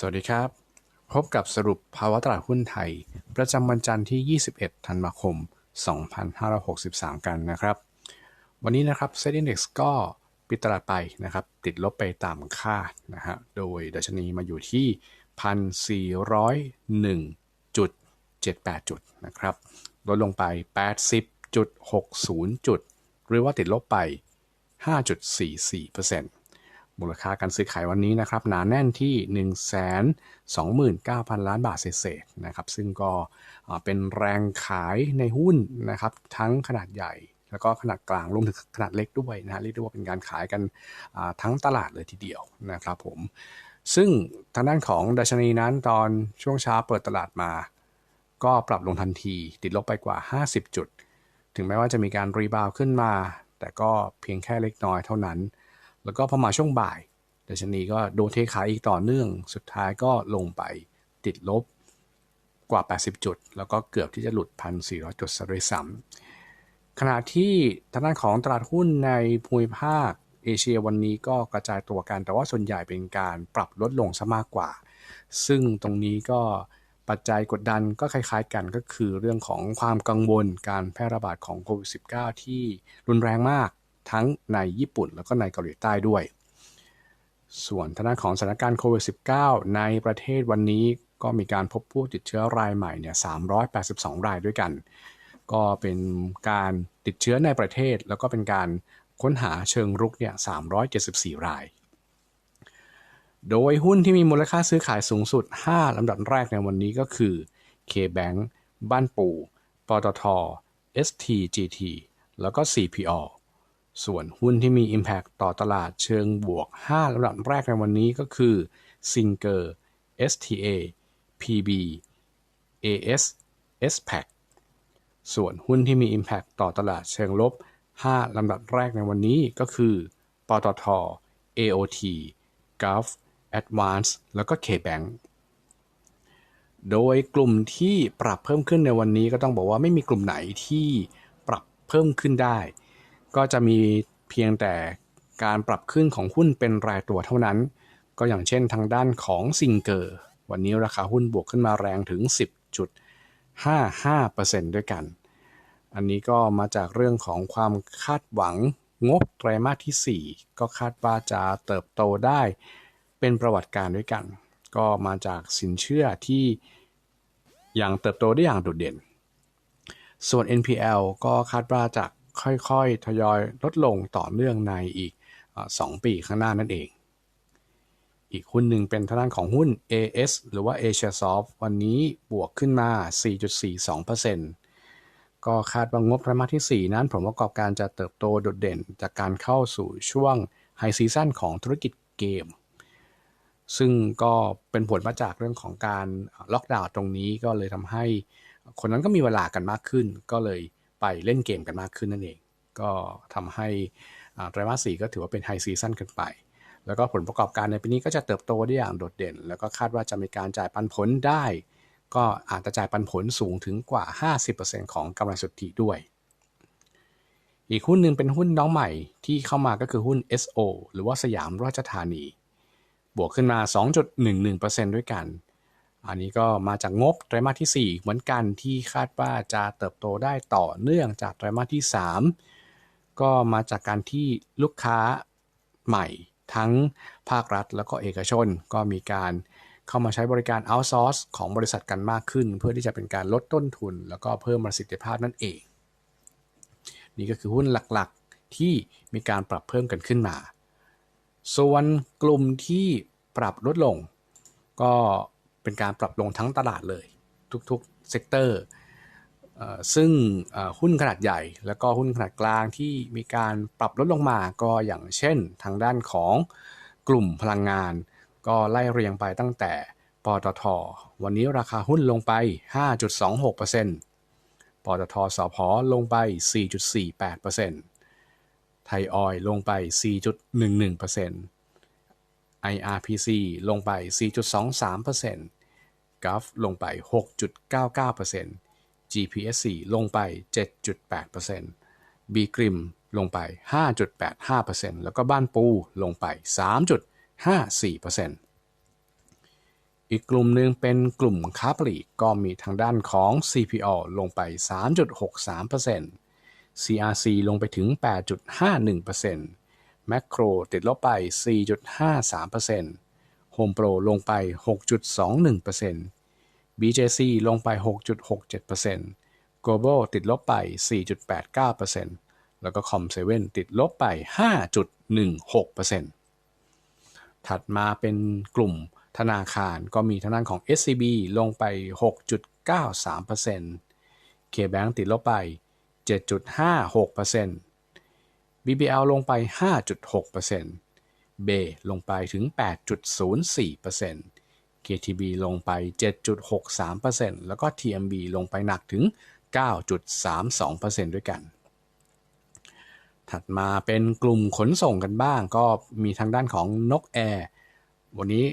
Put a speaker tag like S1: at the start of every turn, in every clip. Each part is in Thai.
S1: สวัสดีครับ พบกับสรุปภาวะตลาดหุ้นไทย ประจำวันจันทร์ที่ 21 ธันวาคม 2563 กันนะครับ วันนี้นะครับเซ็ตอินดี x ก็ปิดตลาดไปนะครับ ติดลบไปตามคาดนะฮะโดยดัชนีมาอยู่ที่ 1,401.78 จุดนะครับ ลดลงไป 80.60 จุด หรือว่าติดลบไป 5.44% มูลค่าการซื้อขายวันนี้นะครับหนาแน่นที่ 1 2 9 0 0 0 ล้านบาทเศษๆนะครับซึ่งก็เป็นแรงขายในหุ้นนะครับทั้งขนาดใหญ่ แล้วก็ขนาดกลางรวมถึงขนาดเล็กด้วยนะเรียกได้ว่าเป็นการขายกันทั้งตลาดเลยทีเดียวนะครับผมซึ่งทางด้านของดัชนีนั้นตอนช่วงเช้าเปิดตลาดมา ก็ปรับลงทันทีติดลบไปกว่า 50 จุด ถึงแม้ว่าจะมีการรีบาวขึ้นมา แต่ก็เพียงแค่เล็กน้อยเท่านั้น แล้วก็พอมาช่วงบ่ายดัชนีก็โดนเทขายอีกต่อเนื่อง สุดท้ายก็ลงไปติดลบกว่า 80 จุด แล้วก็เกือบที่จะหลุด 1,400 จุดซะด้วยซ้ำขณะที่ทางด้านของตลาดหุ้นในภูมิภาคเอเชียวันนี้ก็กระจายตัวกัน แต่ว่าส่วนใหญ่เป็นการปรับลดลงซะมากกว่า ซึ่งตรงนี้ก็ปัจจัยกดดันก็คล้ายๆกันก็คือเรื่องของความกังวลการแพร่ระบาดของโควิด -19 ที่รุนแรงมาก ทั้งในญี่ปุ่นแล้วก็ในเกาหลีใต้ด้วย ส่วนทางด้านของสถานการณ์โควิด -19 ในประเทศวันนี้ก็มีการพบผู้ติดเชื้อรายใหม่เนี่ย382 รายด้วยกัน ก็เป็นการติดเชื้อในประเทศ แล้วก็เป็นการค้นหาเชิงรุกเนี่ย374 ราย โดยหุ้นที่มีมูลค่าซื้อขายสูงสุด 5 ลำดับแรกในวันนี้ก็คือ K-Bank บ้านปู่ปตท STGT แล้วก็ CPO ส่วนหุ้นที่มี Impact ต่อตลาดเชิงบวก 5ลำดับแรกในวันนี้ก็คือ Singer STA PB AS SPAC ส่วนหุ้นที่มี Impact ต่อตลาดเชิงลบ 5ลำดับแรกในวันนี้ก็คือ ปตท AOT Gulf Advance แล้วก็ KBank โดยกลุ่มที่ปรับเพิ่มขึ้นในวันนี้ก็ต้องบอกว่าไม่มีกลุ่มไหนที่ปรับเพิ่มขึ้นได้ ก็จะมีเพียงแต่การปรับขึ้นของหุ้นเป็นรายตัวเท่านั้น ก็อย่างเช่นทางด้านของซิงเกอร์ วันนี้ราคาหุ้นบวกขึ้นมาแรงถึง 10.55%ด้วยกัน อันนี้ก็มาจากเรื่องของความคาดหวังงบไตรมาสที่ 4 ก็คาดว่าจะเติบโตได้เป็นประวัติการด้วยกัน ก็มาจากสินเชื่อที่อย่างเติบโตได้อย่างโดดเด่น ส่วน NPL ก็คาดว่าจะ ค่อยๆ ทยอยลดลงต่อเนื่องในอีก 2 ปีข้างหน้านั่นเอง อีกหุ้นหนึ่งเป็นทางด้านของหุ้น AS หรือว่า Asia Soft วันนี้บวกขึ้นมา 4.42%ก็คาดว่างบไตรมาสที่ 4 นั้นผลประกอบการจะเติบโตโดดเด่น จากการเข้าสู่ช่วงไฮซีซั่นของธุรกิจเกม ซึ่งก็เป็นผลมาจากเรื่องของการล็อกดาวน์ตรงนี้ก็เลยทำให้คนนั้นก็มีเวลากันมากขึ้น ก็เลย ไปเล่นเกมกันมากขึ้นนั่นเอง ก็ทำให้ไตรมาสสี่ก็ถือว่าเป็นไฮซีซั่นขึ้นไป แล้วก็ผลประกอบการในปีนี้ก็จะเติบโตได้อย่างโดดเด่น แล้วก็คาดว่าจะมีการจ่ายปันผลได้ ก็อาจจะจ่ายปันผลสูงถึงกว่า 50%ของกำไรสุทธิด้วย อีกหุ้นหนึ่งเป็นหุ้นน้องใหม่ที่เข้ามาก็คือหุ้น SO หรือว่าสยามราชธานี บวกขึ้นมา 2.11%ด้วยกัน อันนี้ก็มาจากงบไตรมาสที่ 4 เหมือนกันที่คาดว่าจะเติบโตได้ต่อเนื่องจากไตรมาสที่ 3 ก็มาจากการที่ลูกค้าใหม่ทั้งภาครัฐแล้วก็เอกชน ก็มีการเข้ามาใช้บริการ outsource ของบริษัทกันมากขึ้น เพื่อที่จะเป็นการลดต้นทุน แล้วก็เพิ่มประสิทธิภาพนั่นเอง นี่ก็คือหุ้นหลักๆที่มีการปรับเพิ่มกันขึ้นมา ส่วนกลุ่มที่ปรับลดลง ก็ เป็นการปรับลงทั้งตลาดเลย ทุกๆเซกเตอร์ซึ่งหุ้นขนาดใหญ่แล้วก็หุ้นขนาดกลางที่มีการปรับลดลงมาก็อย่างเช่น ทางด้านของกลุ่มพลังงาน ก็ไล่เรียงไปตั้งแต่ปตท วันนี้ราคาหุ้นลงไป 5.26%ปตทสพลงไป 4.48%ไทยออยลงไป 4.11% IRPC ลงไป 4.23% g u f ลงไป 6.99% GPSC ลงไป 7.8% B กริมลงไป 5.85%แล้วก็บ้านปูลงไป 3.54%อีกกลุ่มหนึ่งเป็นกลุ่มค้าปลีกก็มีทางด้านของ CPO ลงไป 3.63% CRC ลงไปถึง 8.51% Macro ติดลบไป 4.53% Home Pro ลงไป 6.21% BJC ลงไป 6.67% Global ติดลบไป 4.89%แล้วก็ Com7 ติดลบไป 5.16%ถัดมาเป็นกลุ่มธนาคารก็มีทางด้านของ SCB ลงไป 6.93% KBank ติดลบไป 7.56% BBL ลงไป 5.6% b ลงไปถึง 8.04% KTB ลงไป 7.63%แล้วก็ TMB ลงไปหนักถึง 9.32%ด้วยกัน ถัดมาเป็นกลุ่มขนส่งกันบ้าง ก็มีทางด้านของนกแอร์ วันนี้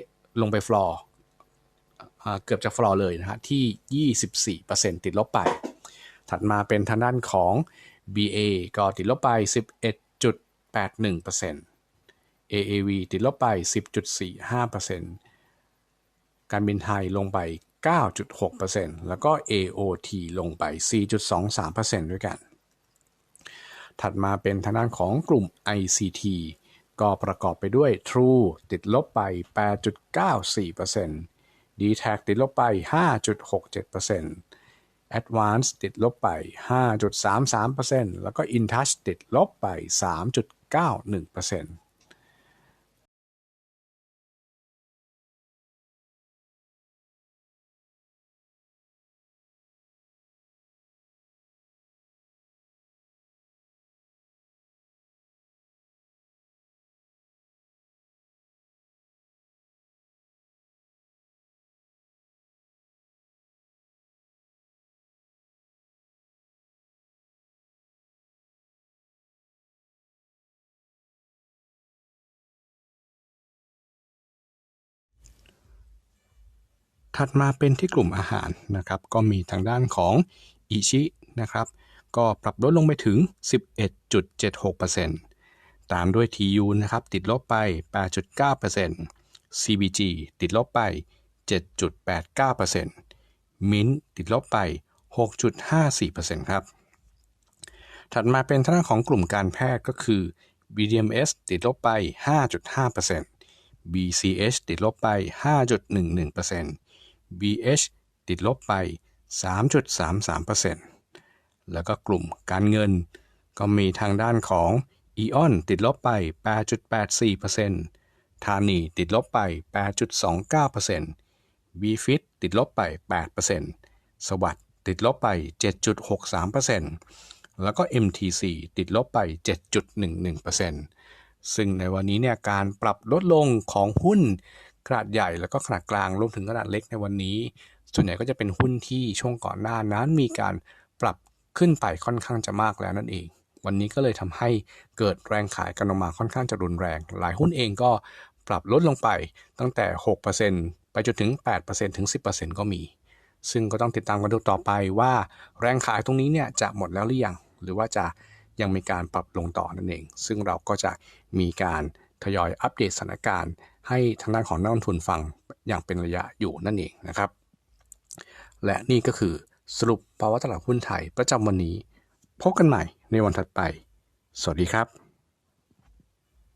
S1: ลงไปฟลอร์เกือบจะฟลอร์เลยนะฮะที่ 24%ติดลบไป ถัดมาเป็นทางด้านของ BA ก็ติดลบไป 11.81% AAV ติดลบไป 10.45%การบินไทยลงไป 9.6%แล้วก็ AOT ลงไป 4.23%ด้วยกัน ถัดมาเป็นทางด้านของกลุ่ม ICT ก็ประกอบไปด้วย True ติดลบไป 8.94% d t a c ติดลบไป 5.67% Advance ติดลบไป 5.33%แล้วก็ InTouch ติดลบไป 3.91% ถัดมาเป็นที่กลุ่มอาหารนะครับ ก็มีทางด้านของอิชินะครับ ก็ปรับลดลงไปถึง 11.76%ตามด้วย TU นะครับ ติดลบไป 8.9% CBG ติดลบไป 7.89% Mint ติดลบไป 6.54%ครับ ถัดมาเป็นทางด้านของกลุ่มการแพทย์ก็คือ BDMs ติดลบไป 5.5% BCH ติดลบไป 5.11% BH ติดลบไป 3.33%แล้วก็กลุ่มการเงิน ก็มีทางด้านของ EON ติดลบไป 8.84%ธานีติดลบไป 8.29% BFIT ติดลบไป 8%สวัสด์ติดลบไป 7.63%แล้วก็ MTC ติดลบไป 7.11%ซึ่งในวันนี้เนี่ยการปรับลดลงของหุ้น ขนาดใหญ่แล้วก็ขนาดกลางรวมถึงขนาดเล็กในวันนี้ ส่วนใหญ่ก็จะเป็นหุ้นที่ช่วงก่อนหน้านั้นมีการปรับขึ้นไปค่อนข้างจะมากแล้วนั่นเอง วันนี้ก็เลยทำให้เกิดแรงขายกันออกมาค่อนข้างจะรุนแรง หลายหุ้นเองก็ปรับลดลงไปตั้งแต่ 6%ไปจนถึง 8%ถึง 10%ก็มี ซึ่งก็ต้องติดตามกันดูต่อไปว่า แรงขายตรงนี้เนี่ยจะหมดแล้วหรือยัง หรือว่าจะยังมีการปรับลงต่อนั่นเอง ซึ่งเราก็จะมีการ ทยอยอัปเดตสถานการณ์ ให้ทางด้านของนักลงทุนฟังอย่างเป็นระยะอยู่นั่นเองนะครับ และนี่ก็คือสรุปภาวะตลาดหุ้นไทยประจำวันนี้ พบกันใหม่ในวันถัดไป สวัสดีครับ